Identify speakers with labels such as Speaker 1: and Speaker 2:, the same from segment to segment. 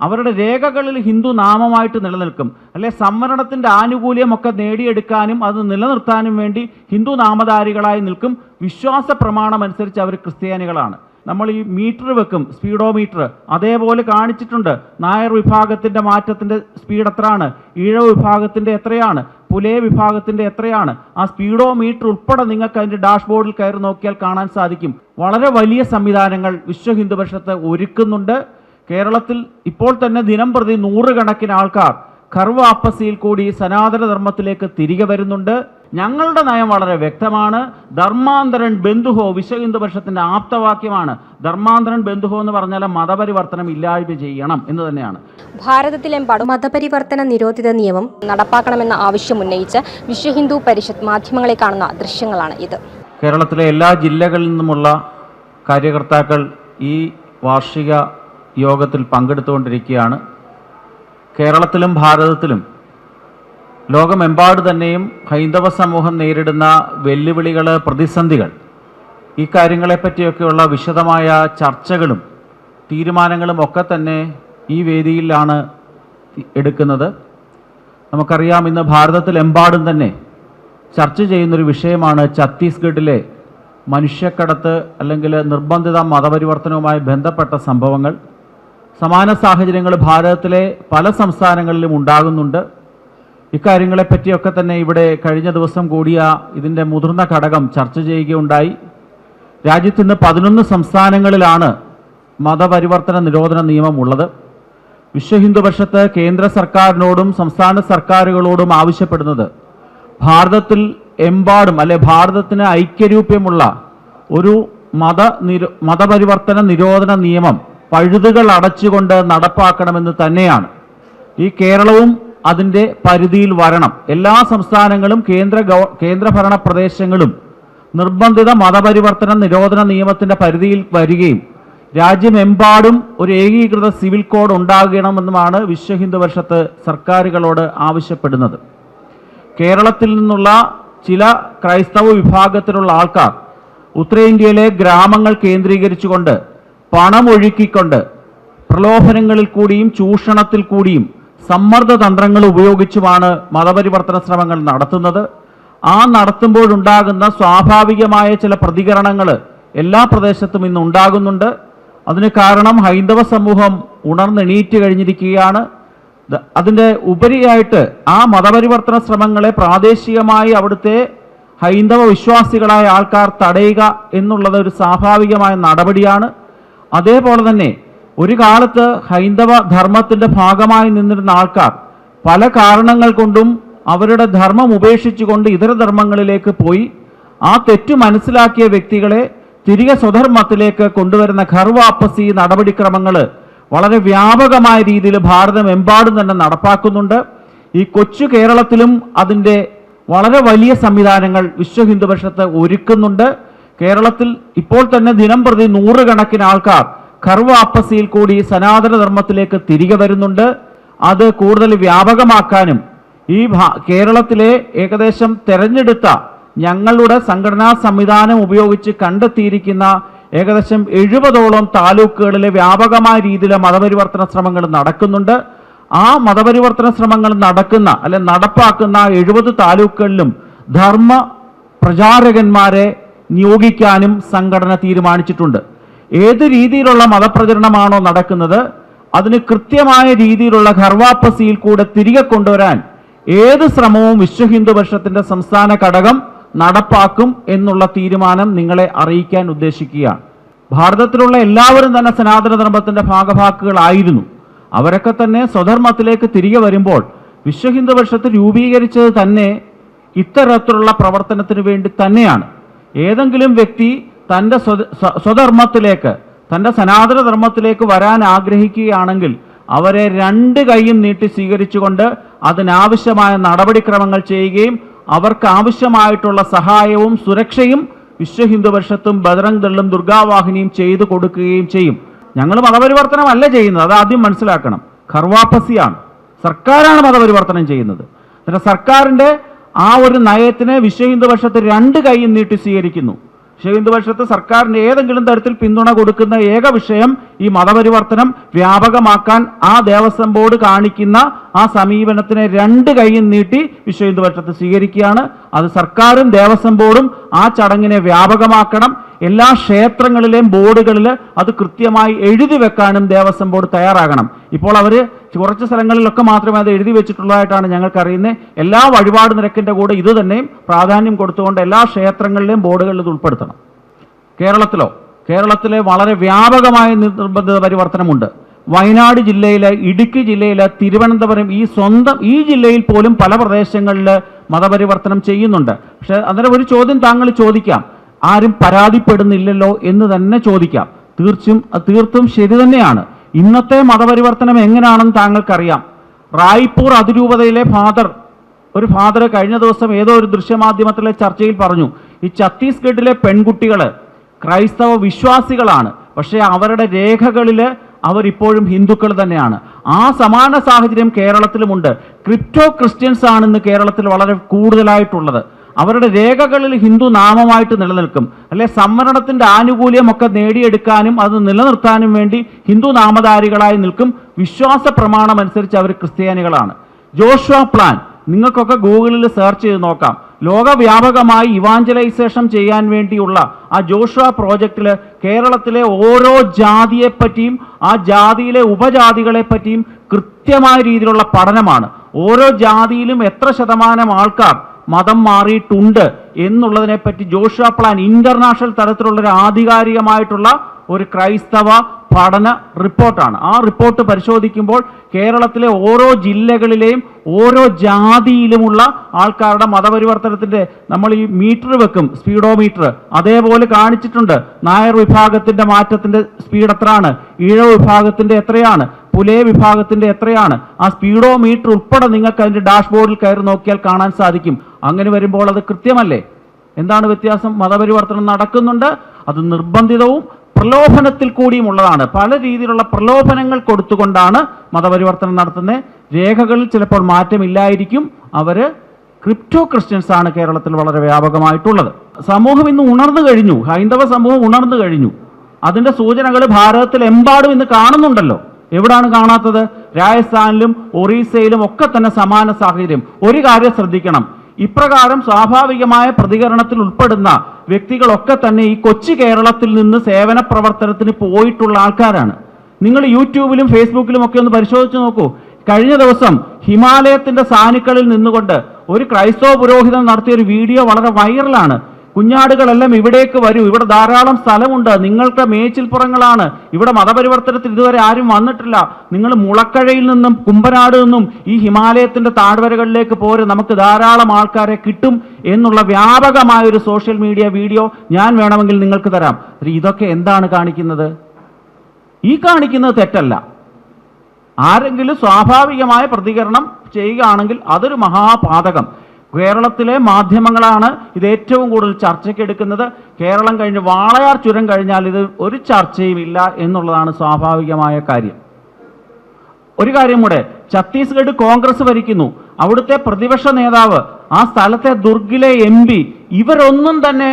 Speaker 1: അവരുടെ രേഖകളിൽ ഹിന്ദു നാമമായിട്ട് നിലനിൽക്കും. അല്ലെ സംവരണത്തിന്റെ ആനുകൂല്യമൊക്കെ നേടിയെടുക്കാനും അത് നിലനിർത്താനും വേണ്ടി ഹിന്ദു നാമധാരികളായി നിൽക്കും. വിശ്വാസ പ്രമാണം അനുസരിച്ച് അവർ ക്രിസ്ത്യാനികളാണ്. നമ്മൾ ഈ മീറ്റർ വെക്കും സ്പീഡോ മീറ്റർ അതേപോലെ കാണിച്ചിട്ടുണ്ട് നായർ വിഭാഗത്തിന്റെ മാറ്റത്തിന്റെ സ്പീഡ് എത്രയാണ്? ഈഴവ വിഭാഗത്തിന്റെ എത്രയാണ്? പുലേ വിഭാഗത്തിന്റെ എത്രയാണ്? ആ സ്പീഡോ മീറ്റർ ഉൾപ്പെടെ നിങ്ങൾക്ക് അതിന്റെ ഡാഷ്ബോർഡിൽ കയറി നോക്കിയാൽ കാണാൻ സാധിക്കും. വളരെ വലിയ സംവിധാനങ്ങൾ വിശ്വ ഹിന്ദു പരിഷത്ത് ഒരുക്കുന്നുണ്ട്. കേരളത്തിൽ ഇപ്പോൾ തന്നെ ദിനം പ്രതി നൂറുകണക്കിന് ആൾക്കാർ കർവ അപ്പസിയിൽ കൂടി സനാതനധർമ്മത്തിലേക്ക് തിരികെ വരുന്നുണ്ട്. ഞങ്ങളുടെ നയം വളരെ വ്യക്തമാണ്. ധർമാന്തരൻ ബന്ധുഹോ വിശ്വ ഹിന്ദു പരിഷത്തിന്റെ ആപ്തവാക്യമാണ്. ധർമാന്തരൻ ബന്ധുഹോ എന്ന് പറഞ്ഞാൽ മതപരിവർത്തനം ഇല്ലായ്മ ചെയ്യണം എന്ന് തന്നെയാണ്.
Speaker 2: ഭാരതത്തിലെമ്പാടും
Speaker 3: മതപരിവർത്തന നിരോധിത നിയമം
Speaker 2: നടപ്പാക്കണമെന്ന ആവശ്യം ഉന്നയിച്ച് വിശ്വ ഹിന്ദു പരിഷത്ത് മാധ്യമങ്ങളെ കാണുന്ന ദൃശ്യങ്ങളാണ് ഇത്.
Speaker 1: കേരളത്തിലെ എല്ലാ ജില്ലകളിൽ നിന്നുമുള്ള കാര്യകർത്താക്കൾ ഈ വാർഷിക യോഗത്തിൽ പങ്കെടുത്തുകൊണ്ടിരിക്കുകയാണ്. കേരളത്തിലും ഭാരതത്തിലും ലോകമെമ്പാട് തന്നെയും ഹൈന്ദവ സമൂഹം നേരിടുന്ന വെല്ലുവിളികൾ പ്രതിസന്ധികൾ ഈ കാര്യങ്ങളെപ്പറ്റിയൊക്കെയുള്ള വിശദമായ ചർച്ചകളും തീരുമാനങ്ങളും ഒക്കെ തന്നെ ഈ വേദിയിലാണ് എടുക്കുന്നത്. നമുക്കറിയാം ഇന്ന് ഭാരതത്തിലെമ്പാടും തന്നെ ചർച്ച ചെയ്യുന്നൊരു വിഷയമാണ് ഛത്തീസ്ഗഡിലെ മനുഷ്യക്കടത്ത് അല്ലെങ്കിൽ നിർബന്ധിത മതപരിവർത്തനവുമായി ബന്ധപ്പെട്ട സംഭവങ്ങൾ. സമാന സാഹചര്യങ്ങൾ ഭാരതത്തിലെ പല സംസ്ഥാനങ്ങളിലും ഉണ്ടാകുന്നുണ്ട്. ഇക്കാര്യങ്ങളെപ്പറ്റിയൊക്കെ തന്നെ ഇവിടെ കഴിഞ്ഞ ദിവസം കൂടിയ ഇതിന്റെ മുതിർന്ന ഘടകം ചർച്ച ചെയ്യുകയുണ്ടായി. രാജ്യത്ത് ഇന്ന് പതിനൊന്ന് സംസ്ഥാനങ്ങളിലാണ് മതപരിവർത്തന നിരോധന നിയമമുള്ളത്. വിശ്വ ഹിന്ദു പരിഷത്ത് കേന്ദ്ര സർക്കാരിനോടും സംസ്ഥാന സർക്കാരുകളോടും ആവശ്യപ്പെടുന്നത് ഭാരതത്തിൽ എമ്പാടും അല്ലെ ഭാരതത്തിന് ഐക്യരൂപ്യമുള്ള ഒരു മത നിരോ മതപരിവർത്തന നിരോധന നിയമം പഴുതുകൾ അടച്ചുകൊണ്ട് നടപ്പാക്കണമെന്ന് തന്നെയാണ്. ഈ കേരളവും അതിന്റെ പരിധിയിൽ വരണം. എല്ലാ സംസ്ഥാനങ്ങളും കേന്ദ്ര ഗവ കേന്ദ്രഭരണ പ്രദേശങ്ങളും നിർബന്ധിത മതപരിവർത്തന നിരോധന നിയമത്തിന്റെ പരിധിയിൽ വരികയും രാജ്യമെമ്പാടും ഒരു ഏകീകൃത സിവിൽ കോഡ് ഉണ്ടാകണമെന്നുമാണ് വിശ്വ ഹിന്ദു പരിഷത്ത് സർക്കാരുകളോട് ആവശ്യപ്പെടുന്നത്. കേരളത്തിൽ നിന്നുള്ള ചില ക്രൈസ്തവ വിഭാഗത്തിലുള്ള ആൾക്കാർ ഉത്തരേന്ത്യയിലെ ഗ്രാമങ്ങൾ കേന്ദ്രീകരിച്ചുകൊണ്ട് പണമൊഴുക്കിക്കൊണ്ട് പ്രലോഭനങ്ങളിൽ കൂടിയും ചൂഷണത്തിൽ കൂടിയും സമ്മർദ്ദ തന്ത്രങ്ങൾ ഉപയോഗിച്ചുമാണ് മതപരിവർത്തന ശ്രമങ്ങൾ നടത്തുന്നത്. ആ നടത്തുമ്പോഴുണ്ടാകുന്ന സ്വാഭാവികമായ ചില പ്രതികരണങ്ങൾ എല്ലാ പ്രദേശത്തും ഇന്ന് ഉണ്ടാകുന്നുണ്ട്. അതിന് കാരണം ഹൈന്ദവ സമൂഹം ഉണർന്നെണീറ്റ് കഴിഞ്ഞിരിക്കുകയാണ്. അതിന്റെ ഉപരിയായിട്ട് ആ മതപരിവർത്തന ശ്രമങ്ങളെ പ്രാദേശികമായി അവിടുത്തെ ഹൈന്ദവ വിശ്വാസികളായ ആൾക്കാർ തടയുക എന്നുള്ളത് ഒരു സ്വാഭാവികമായ നടപടിയാണ്. അതേപോലെ തന്നെ ഒരു കാലത്ത് ഹൈന്ദവ ധർമ്മത്തിന്റെ ഭാഗമായി നിന്നിരുന്ന ആൾക്കാർ പല കാരണങ്ങൾ കൊണ്ടും അവരുടെ ധർമ്മം ഉപേക്ഷിച്ചുകൊണ്ട് ഇതര ധർമ്മങ്ങളിലേക്ക് പോയി ആ തെറ്റ് മനസ്സിലാക്കിയ വ്യക്തികളെ തിരികെ സ്വധർമ്മത്തിലേക്ക് കൊണ്ടുവരുന്ന ഖർവാപ്പസി നടപടിക്രമങ്ങൾ വളരെ വ്യാപകമായ രീതിയിൽ ഭാരതം ഭാരതമെമ്പാടും തന്നെ നടപ്പാക്കുന്നുണ്ട്. ഈ കൊച്ചു കേരളത്തിലും അതിന്റെ വളരെ വലിയ സംവിധാനങ്ങൾ വിശ്വ ഹിന്ദു പരിഷത്ത് ഒരുക്കുന്നുണ്ട്. കേരളത്തിൽ ഇപ്പോൾ തന്നെ ദിനം പ്രതി നൂറുകണക്കിന് ആൾക്കാർ ഖർവാപ്പസിയിൽ കൂടി സനാതനധർമ്മത്തിലേക്ക് തിരികെ വരുന്നുണ്ട്. അത് കൂടുതൽ വ്യാപകമാക്കാനും ഈ കേരളത്തിലെ ഏകദേശം തെരഞ്ഞെടുത്ത ഞങ്ങളുടെ സംഘടനാ സംവിധാനം ഉപയോഗിച്ച് കണ്ടെത്തിയിരിക്കുന്ന ഏകദേശം എഴുപതോളം താലൂക്കുകളിലെ വ്യാപകമായ രീതിയിലെ മതപരിവർത്തന ശ്രമങ്ങൾ നടക്കുന്നുണ്ട്. ആ മതപരിവർത്തന ശ്രമങ്ങൾ നടക്കുന്ന അല്ലെ നടപ്പാക്കുന്ന എഴുപത് താലൂക്കുകളിലും ധർമ്മ പ്രചാരകന്മാരെ നിയോഗിക്കാനും സംഘടന തീരുമാനിച്ചിട്ടുണ്ട്. ഏത് രീതിയിലുള്ള മതപ്രചരണമാണോ നടക്കുന്നത് അതിന് കൃത്യമായ രീതിയിലുള്ള ഖർവാപ്പസിയിൽ കൂടെ തിരികെ കൊണ്ടുവരാൻ ഏത് ശ്രമവും വിശ്വ ഹിന്ദു പരിഷത്തിന്റെ സംസ്ഥാന ഘടകം നടപ്പാക്കും എന്നുള്ള തീരുമാനം നിങ്ങളെ അറിയിക്കാൻ ഉദ്ദേശിക്കുകയാണ്. ഭാരതത്തിലുള്ള എല്ലാവരും തന്നെ സനാതന ധർമ്മത്തിന്റെ ഭാഗഭാക്കുകളായിരുന്നു. അവരൊക്കെ തന്നെ സ്വധർമ്മത്തിലേക്ക് തിരികെ വരുമ്പോൾ വിശ്വ ഹിന്ദു പരിഷത്ത് രൂപീകരിച്ചത് തന്നെ ഇത്തരത്തിലുള്ള പ്രവർത്തനത്തിന് വേണ്ടി തന്നെയാണ്. ഏതെങ്കിലും വ്യക്തി തന്റെ സ്വ- സ്വ- സ്വധർമ്മത്തിലേക്ക് തന്റെ സനാതന ധർമ്മത്തിലേക്ക് വരാൻ ആഗ്രഹിക്കുകയാണെങ്കിൽ അവരെ രണ്ട് കൈയും നീട്ടി സ്വീകരിച്ചുകൊണ്ട് അതിനാവശ്യമായ നടപടിക്രമങ്ങൾ ചെയ്യുകയും അവർക്ക് ആവശ്യമായിട്ടുള്ള സഹായവും സുരക്ഷയും വിശ്വ ഹിന്ദു പരിഷത്തും ദുർഗാവാഹിനിയും ചെയ്തു കൊടുക്കുകയും ചെയ്യും. ഞങ്ങൾ മതപരിവർത്തനമല്ല ചെയ്യുന്നത്. അത് ആദ്യം മനസ്സിലാക്കണം. ഖർവാപ്പസിയാണ് സർക്കാരാണ് മതപരിവർത്തനം ചെയ്യുന്നത്. സർക്കാരിന്റെ ആ ഒരു നയത്തിനെ വിശ്വഹിന്ദുപക്ഷത്ത് ഹിന്ദു രണ്ട് കൈയും നീട്ടി സ്വീകരിക്കുന്നു. വിശ്വഹിന്ദുപക്ഷത്ത് സർക്കാരിന് ഏതെങ്കിലും തരത്തിൽ പിന്തുണ കൊടുക്കുന്ന ഏക വിഷയം ഈ മതപരിവർത്തനം വ്യാപകമാക്കാൻ ആ ദേവസ്വം ബോർഡ് കാണിക്കുന്ന ആ സമീപനത്തിനെ രണ്ട് കൈയും നീട്ടി വിശ്വഹിന്ദുപക്ഷത്ത് സ്വീകരിക്കുകയാണ്. അത് സർക്കാരും ദേവസ്വം ബോർഡും ആ ചടങ്ങിനെ വ്യാപകമാക്കണം. എല്ലാ ക്ഷേത്രങ്ങളിലെയും ബോർഡുകളിൽ അത് കൃത്യമായി എഴുതി വെക്കാനും ദേവസ്വം ബോർഡ് തയ്യാറാകണം. ഇപ്പോൾ അവർ കുറച്ച് സ്ഥലങ്ങളിലൊക്കെ മാത്രമേ അത് എഴുതി വെച്ചിട്ടുള്ളതായിട്ടാണ് ഞങ്ങൾക്ക് അറിയുന്നത് എല്ലാ വഴിപാട് നിരക്കിന്റെ കൂടെ ഇത് തന്നെയും പ്രാധാന്യം കൊടുത്തുകൊണ്ട് എല്ലാ ക്ഷേത്രങ്ങളിലെയും ബോർഡുകളിൽ ഇത് ഉൾപ്പെടുത്തണം. കേരളത്തിലോ കേരളത്തിലെ വളരെ വ്യാപകമായ നിർബന്ധിത പരിവർത്തനമുണ്ട്. വയനാട് ജില്ലയിലെ ഇടുക്കി ജില്ലയിലെ തിരുവനന്തപുരം ഈ സ്വന്തം ഈ ജില്ലയിൽ പോലും പല പ്രദേശങ്ങളിൽ മതപരിവർത്തനം ചെയ്യുന്നുണ്ട്. പക്ഷേ അന്നേരം ഒരു ചോദ്യം താങ്കൾ ചോദിക്കാം. ആരും പരാതിപ്പെടുന്നില്ലല്ലോ എന്ന് തന്നെ ചോദിക്കാം. തീർച്ചയും തീർത്തും ശരി തന്നെയാണ്. ഇന്നത്തെ മതപരിവർത്തനം എങ്ങനെയാണെന്ന് താങ്കൾക്കറിയാം. റായ്പൂർ അതിരൂപതയിലെ ഫാദർ ഒരു ഫാദർ കഴിഞ്ഞ ദിവസം ഏതോ ഒരു ദൃശ്യമാധ്യമത്തിലെ ചർച്ചയിൽ പറഞ്ഞു ഈ ഛത്തീസ്ഗഡിലെ പെൺകുട്ടികൾ ക്രൈസ്തവ വിശ്വാസികളാണ്. പക്ഷേ അവരുടെ രേഖകളിൽ അവരിപ്പോഴും ഹിന്ദുക്കൾ തന്നെയാണ്. ആ സമാന സാഹചര്യം കേരളത്തിലുമുണ്ട്. ക്രിപ്റ്റോ ക്രിസ്ത്യൻസ് ആണ് ഇന്ന് കേരളത്തിൽ വളരെ കൂടുതലായിട്ടുള്ളത്. അവരുടെ രേഖകളിൽ ഹിന്ദു നാമമായിട്ട് നിലനിൽക്കും. അല്ലെ സംവരണത്തിന്റെ ആനുകൂല്യമൊക്കെ നേടിയെടുക്കാനും അത് നിലനിർത്താനും വേണ്ടി ഹിന്ദു നാമധാരികളായി നിൽക്കും. വിശ്വാസ പ്രമാണം അനുസരിച്ച് അവർ ക്രിസ്ത്യാനികളാണ്. ജോഷുവ പ്ലാൻ നിങ്ങൾക്കൊക്കെ ഗൂഗിളിൽ സെർച്ച് ചെയ്ത് നോക്കാം. ലോകവ്യാപകമായി ഇവാഞ്ചലൈസേഷൻ ചെയ്യാൻ വേണ്ടിയുള്ള ആ ജോഷുവ പ്രോജക്റ്റിൽ കേരളത്തിലെ ഓരോ ജാതിയെപ്പറ്റിയും ആ ജാതിയിലെ ഉപജാതികളെ പറ്റിയും കൃത്യമായ രീതിയിലുള്ള പഠനമാണ്. ഓരോ ജാതിയിലും എത്ര ശതമാനം ആൾക്കാർ മതം മാറിയിട്ടുണ്ട് എന്നുള്ളതിനെപ്പറ്റി ജോഷ പ്ലാൻ ഇന്റർനാഷണൽ തലത്തിലുള്ള ഒരു ആധികാരികമായിട്ടുള്ള ഒരു ക്രൈസ്തവ പഠന റിപ്പോർട്ടാണ്. ആ റിപ്പോർട്ട് പരിശോധിക്കുമ്പോൾ കേരളത്തിലെ ഓരോ ജില്ലകളിലെയും ഓരോ ജാതിയിലുമുള്ള ആൾക്കാരുടെ മതപരിവർത്തനത്തിന്റെ നമ്മൾ ഈ മീറ്റർ വെക്കും സ്പീഡോമീറ്റർ. അതേപോലെ കാണിച്ചിട്ടുണ്ട്. നായർ വിഭാഗത്തിന്റെ മാറ്റത്തിന്റെ സ്പീഡ് എത്രയാണ്? ഈഴ വിഭാഗത്തിന്റെ എത്രയാണ്? പുലേ വിഭാഗത്തിന്റെ എത്രയാണ്? ആ സ്പീഡോ മീറ്റർ ഉൾപ്പെടെ നിങ്ങൾക്ക് അതിന്റെ ഡാഷ്ബോർഡിൽ കയറി നോക്കിയാൽ കാണാൻ സാധിക്കും. അങ്ങനെ വരുമ്പോൾ അത് കൃത്യമല്ലേ? എന്താണ് വ്യത്യാസം? മതപരിവർത്തനം നടക്കുന്നുണ്ട്. അത് നിർബന്ധിതവും പ്രലോഭനത്തിൽ കൂടിയുമുള്ളതാണ് പല രീതിയിലുള്ള പ്രലോഭനങ്ങൾ കൊടുത്തുകൊണ്ടാണ് മതപരിവർത്തനം നടത്തുന്നത്. രേഖകളിൽ ചിലപ്പോൾ മാറ്റമില്ലായിരിക്കും. അവർ ക്രിപ്റ്റോ ക്രിസ്ത്യൻസ് ആണ് കേരളത്തിൽ വളരെ വ്യാപകമായിട്ടുള്ളത്. സമൂഹം ഇന്ന് ഉണർന്നു കഴിഞ്ഞു. ഹൈന്ദവ സമൂഹം ഉണർന്നു കഴിഞ്ഞു. അതിന്റെ സൂചനകൾ ഭാരതത്തിൽ എമ്പാടും ഇന്ന് കാണുന്നുണ്ടല്ലോ. എവിടാണ് കാണാത്തത്? രാജസ്ഥാനിലും ഒറീസയിലും ഒക്കെ തന്നെ സമാന സാഹചര്യം. ഒരു കാര്യം ശ്രദ്ധിക്കണം. ഇപ്രകാരം സ്വാഭാവികമായ പ്രതികരണത്തിൽ ഉൾപ്പെടുന്ന വ്യക്തികളൊക്കെ തന്നെ ഈ കൊച്ചു കേരളത്തിൽ നിന്ന് സേവന പ്രവർത്തനത്തിന് പോയിട്ടുള്ള ആൾക്കാരാണ്. നിങ്ങൾ യൂട്യൂബിലും ഫേസ്ബുക്കിലും ഒക്കെ ഒന്ന് പരിശോധിച്ച് നോക്കൂ. കഴിഞ്ഞ ദിവസം ഹിമാലയത്തിന്റെ സാനുക്കളിൽ നിന്നുകൊണ്ട് ഒരു ക്രൈസ്തവ പുരോഹിതൻ നടത്തിയ ഒരു വീഡിയോ വളരെ വൈറലാണ് കുഞ്ഞാടുകളെല്ലാം ഇവിടേക്ക് വരൂ. ഇവിടെ ധാരാളം സ്ഥലമുണ്ട്. നിങ്ങൾക്ക് മേച്ചിൽപ്പുറങ്ങളാണ് ഇവിടെ മതപരിവർത്തനത്തിൽ ഇതുവരെ ആരും വന്നിട്ടില്ല. നിങ്ങൾ മുളക്കഴയിൽ നിന്നും കുമ്പനാട് നിന്നും ഈ ഹിമാലയത്തിന്റെ താഴ്വരകളിലേക്ക് പോര്. നമുക്ക് ധാരാളം ആൾക്കാരെ കിട്ടും എന്നുള്ള വ്യാപകമായ ഒരു സോഷ്യൽ മീഡിയ വീഡിയോ ഞാൻ വേണമെങ്കിൽ നിങ്ങൾക്ക് തരാം. ഇതൊക്കെ എന്താണ് കാണിക്കുന്നത്? ഈ കാണിക്കുന്നത് തെറ്റല്ല. ആരെങ്കിലും സ്വാഭാവികമായ പ്രതികരണം ചെയ്യുകയാണെങ്കിൽ അതൊരു മഹാപാതകം. കേരളത്തിലെ മാധ്യമങ്ങളാണ് ഇത് ഏറ്റവും കൂടുതൽ ചർച്ചയ്ക്ക് എടുക്കുന്നത്. കേരളം കഴിഞ്ഞ് വാളയാർ ചുരം കഴിഞ്ഞാൽ ഇത് ഒരു ചർച്ചയും ഇല്ല എന്നുള്ളതാണ് സ്വാഭാവികമായ കാര്യം. ഒരു കാര്യം കൂടെ ഛത്തീസ്ഗഡ് കോൺഗ്രസ് ഭരിക്കുന്നു. അവിടുത്തെ പ്രതിപക്ഷ നേതാവ് ആ സ്ഥലത്തെ ദുർഗിലെ എം പി ഇവരൊന്നും തന്നെ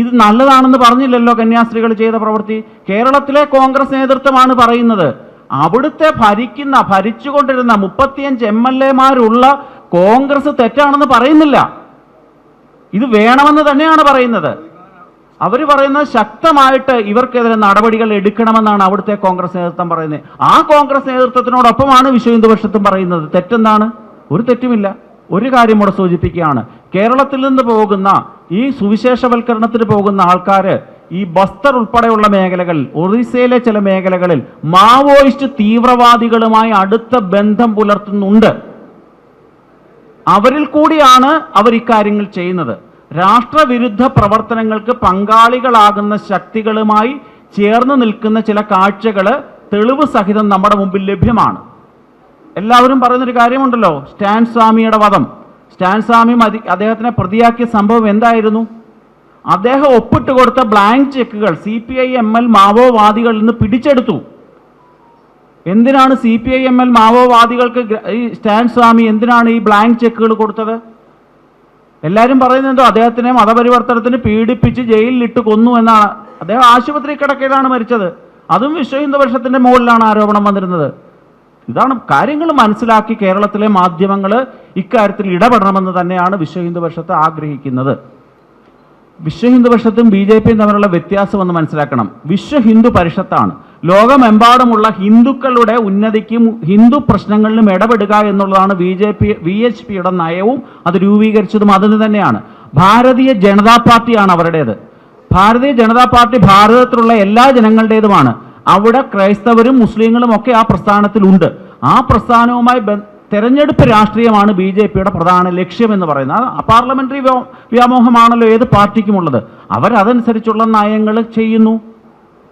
Speaker 1: ഇത് നല്ലതാണെന്ന് പറഞ്ഞില്ലല്ലോ കന്യാസ്ത്രീകൾ ചെയ്ത പ്രവൃത്തി. കേരളത്തിലെ കോൺഗ്രസ് നേതൃത്വമാണ് പറയുന്നത്. അവിടുത്തെ ഭരിക്കുന്ന ഭരിച്ചുകൊണ്ടിരുന്ന മുപ്പത്തിയഞ്ച് എം എൽ എമാരുള്ള കോൺഗ്രസ് തെറ്റാണെന്ന് പറയുന്നില്ല. ഇത് വേണമെന്ന് തന്നെയാണ് പറയുന്നത്. അവർ പറയുന്നത് ശക്തമായിട്ട് ഇവർക്കെതിരെ നടപടികൾ എടുക്കണമെന്നാണ് അവിടുത്തെ കോൺഗ്രസ് നേതൃത്വം പറയുന്നത്. ആ കോൺഗ്രസ് നേതൃത്വത്തിനോടൊപ്പമാണ് വിശ്വ പക്ഷത്തും പറയുന്നത്. തെറ്റെന്താണ്? ഒരു തെറ്റുമില്ല. ഒരു കാര്യം കൂടെ സൂചിപ്പിക്കുകയാണ്. കേരളത്തിൽ നിന്ന് പോകുന്ന ഈ സുവിശേഷവൽക്കരണത്തിന് പോകുന്ന ആൾക്കാര് ഈ ബസ്തർ ഉൾപ്പെടെയുള്ള മേഖലകളിൽ ഒറീസയിലെ ചില മേഖലകളിൽ മാവോയിസ്റ്റ് തീവ്രവാദികളുമായി അടുത്ത ബന്ധം പുലർത്തുന്നുണ്ട്. അവരിൽ കൂടിയാണ് അവർ ഇക്കാര്യങ്ങൾ ചെയ്യുന്നത്. രാഷ്ട്രവിരുദ്ധ പ്രവർത്തനങ്ങൾക്ക് പങ്കാളികളാകുന്ന ശക്തികളുമായി ചേർന്ന് നിൽക്കുന്ന ചില കാഴ്ചകൾ തെളിവ് സഹിതം നമ്മുടെ മുമ്പിൽ ലഭ്യമാണ്. എല്ലാവരും പറയുന്നൊരു കാര്യമുണ്ടല്ലോ സ്റ്റാൻ സ്വാമിയുടെ വധം. സ്റ്റാൻ സ്വാമി അദ്ദേഹത്തിനെ പ്രതിയാക്കിയ സംഭവം എന്തായിരുന്നു? അദ്ദേഹം ഒപ്പിട്ട് കൊടുത്ത blank ചെക്കുകൾ C P I M L മാവോവാദികളിൽ നിന്ന് പിടിച്ചെടുത്തു. എന്തിനാണ് C P I M L മാവോവാദികൾക്ക് ഈ സ്റ്റാൻ സ്വാമി എന്തിനാണ് ഈ ബ്ലാങ്ക് ചെക്കുകൾ കൊടുത്തത്? എല്ലാവരും പറയുന്നത് അദ്ദേഹത്തിനെ മതപരിവർത്തനത്തിന് പീഡിപ്പിച്ച് ജയിലിലിട്ട് കൊന്നു എന്നാണ്. അദ്ദേഹം ആശുപത്രി കിടക്കയിലാണ് മരിച്ചത്. അതും വിശ്വ പരിഷത്തിന്റെ മുകളിലാണ് ആരോപണം വന്നിരുന്നത്. ഇതാണ് കാര്യങ്ങൾ മനസ്സിലാക്കി കേരളത്തിലെ മാധ്യമങ്ങൾ ഇക്കാര്യത്തിൽ ഇടപെടണമെന്ന് തന്നെയാണ് വിശ്വ വർഷത്തെ ആഗ്രഹിക്കുന്നത്. വിശ്വ ഹിന്ദുപക്ഷത്തും ബി ജെ പിയും തമ്മിലുള്ള വ്യത്യാസം ഒന്ന് മനസ്സിലാക്കണം. വിശ്വ ഹിന്ദു പരിഷത്താണ്. ലോകമെമ്പാടുമുള്ള ഹിന്ദുക്കളുടെ ഉന്നതിക്കും ഹിന്ദു പ്രശ്നങ്ങളിലും ഇടപെടുക എന്നുള്ളതാണ് B J P V H പിയുടെ നയവും അത് രൂപീകരിച്ചതും അതിന് തന്നെയാണ്. ഭാരതീയ ജനതാ പാർട്ടിയാണ് അവരുടേത്. ഭാരതീയ ജനതാ പാർട്ടി ഭാരതത്തിലുള്ള എല്ലാ ജനങ്ങളുടേതുമാണ്. അവിടെ ക്രൈസ്തവരും മുസ്ലിങ്ങളും ഒക്കെ ആ പ്രസ്ഥാനത്തിലുണ്ട്. ആ പ്രസ്ഥാനവുമായി തെരഞ്ഞെടുപ്പ് രാഷ്ട്രീയമാണ് ബി ജെ പിയുടെ പ്രധാന ലക്ഷ്യമെന്ന് പറയുന്നത്. ആ പാർലമെന്ററി വ്യോ- വ്യാമോഹമാണല്ലോ ഏത് പാർട്ടിക്കുമുള്ളത്. അവരതനുസരിച്ചുള്ള നയങ്ങൾ ചെയ്യുന്നു.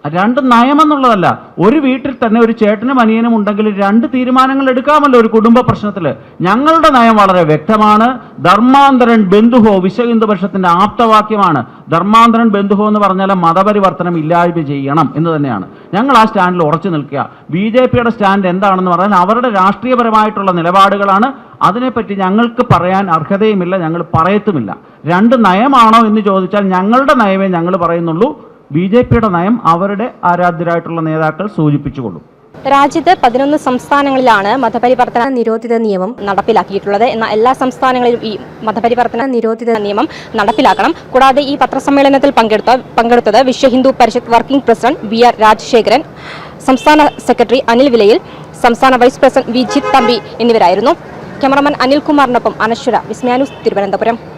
Speaker 1: രണ്ട് നയമെന്നുള്ളതല്ല. ഒരു വീട്ടിൽ തന്നെ ഒരു ചേട്ടനും അനിയനും ഉണ്ടെങ്കിൽ രണ്ട് തീരുമാനങ്ങൾ എടുക്കാമല്ലോ ഒരു കുടുംബ പ്രശ്നത്തിൽ. ഞങ്ങളുടെ നയം വളരെ വ്യക്തമാണ്. ധർമാന്തരൻ ബന്ധുഹോ വിശ്വഹിന്ദു ആപ്തവാക്യമാണ്. ധർമാന്തരൻ ബന്ധുഹോ എന്ന് പറഞ്ഞാൽ മതപരിവർത്തനം ഇല്ലായ്മ ചെയ്യണം എന്ന് തന്നെയാണ്. ഞങ്ങൾ ആ സ്റ്റാൻഡിൽ ഉറച്ചു നിൽക്കുക. ബി ജെ പിയുടെ സ്റ്റാൻഡ് എന്താണെന്ന് പറഞ്ഞാൽ അവരുടെ രാഷ്ട്രീയപരമായിട്ടുള്ള നിലപാടുകളാണ്. അതിനെപ്പറ്റി ഞങ്ങൾക്ക് പറയാൻ അർഹതയുമില്ല ഞങ്ങൾ പറയത്തുമില്ല. രണ്ട് നയമാണോ എന്ന് ചോദിച്ചാൽ ഞങ്ങളുടെ നയമേ ഞങ്ങൾ പറയുന്നുള്ളൂ. ബി ജെ പിയുടെ നയം അവരുടെ ആരാധ്യരായിട്ടുള്ള നേതാക്കൾ സൂചിപ്പിച്ചുകൊള്ളും.
Speaker 2: രാജ്യത്ത് പതിനൊന്ന് സംസ്ഥാനങ്ങളിലാണ് മതപരിവർത്തന
Speaker 3: നിരോധിത നിയമം
Speaker 2: നടപ്പിലാക്കിയിട്ടുള്ളത്. എന്നാൽ എല്ലാ സംസ്ഥാനങ്ങളിലും ഈ മതപരിവർത്തന
Speaker 3: നിരോധിത
Speaker 2: നിയമം നടപ്പിലാക്കണം. കൂടാതെ ഈ പത്രസമ്മേളനത്തിൽ പങ്കെടുത്ത പങ്കെടുത്തത് Vishwa Hindu Parishad working president V R Rajasekharan സംസ്ഥാന സെക്രട്ടറി അനിൽ വിലയിൽ സംസ്ഥാന vice president Vijith Thampi എന്നിവരായിരുന്നു. ക്യാമറമാൻ അനിൽകുമാറിനൊപ്പം അനശ്വര വിസ്മയാനുസ് തിരുവനന്തപുരം.